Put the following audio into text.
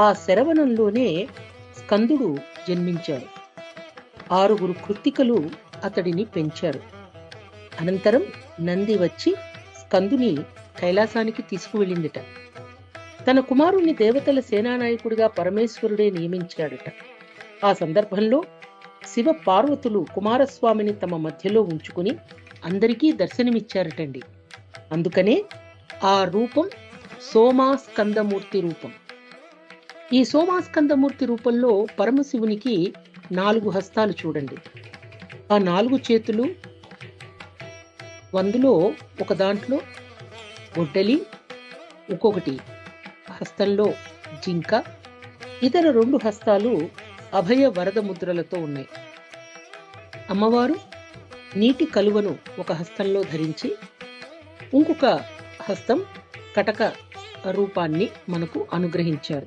ఆ శరవణంలోనే స్కందుడు జన్మించాడు. ఆరుగురు కృత్తికలు అతడిని పెంచారు. అనంతరం నంది వచ్చి స్కందుని కైలాసానికి తీసుకువెళ్ళిందిట. తన కుమారుణ్ణి దేవతల సేనానాయకుడిగా పరమేశ్వరుడే నియమించాడట. ఆ సందర్భంలో శివ పార్వతులు కుమారస్వామిని తమ మధ్యలో ఉంచుకుని అందరికీ దర్శనమిచ్చారటండి. అందుకనే ఆ రూపం సోమా స్కందమూర్తి రూపం. ఈ సోమాస్కందమూర్తి రూపంలో పరమశివునికి నాలుగు హస్తాలు చూడండి. ఆ నాలుగు చేతులు వందులో ఒక దాంట్లో గొడ్డలి ఇంకొకటి హస్తంలో జింక ఇతర రెండు హస్తాలు అభయ వరద ముద్రలతో ఉన్నాయి. అమ్మవారు నీటి కలువను ఒక హస్తంలో ధరించి ఇంకొక హస్తం కటక రూపాన్ని మనకు అనుగ్రహించారు.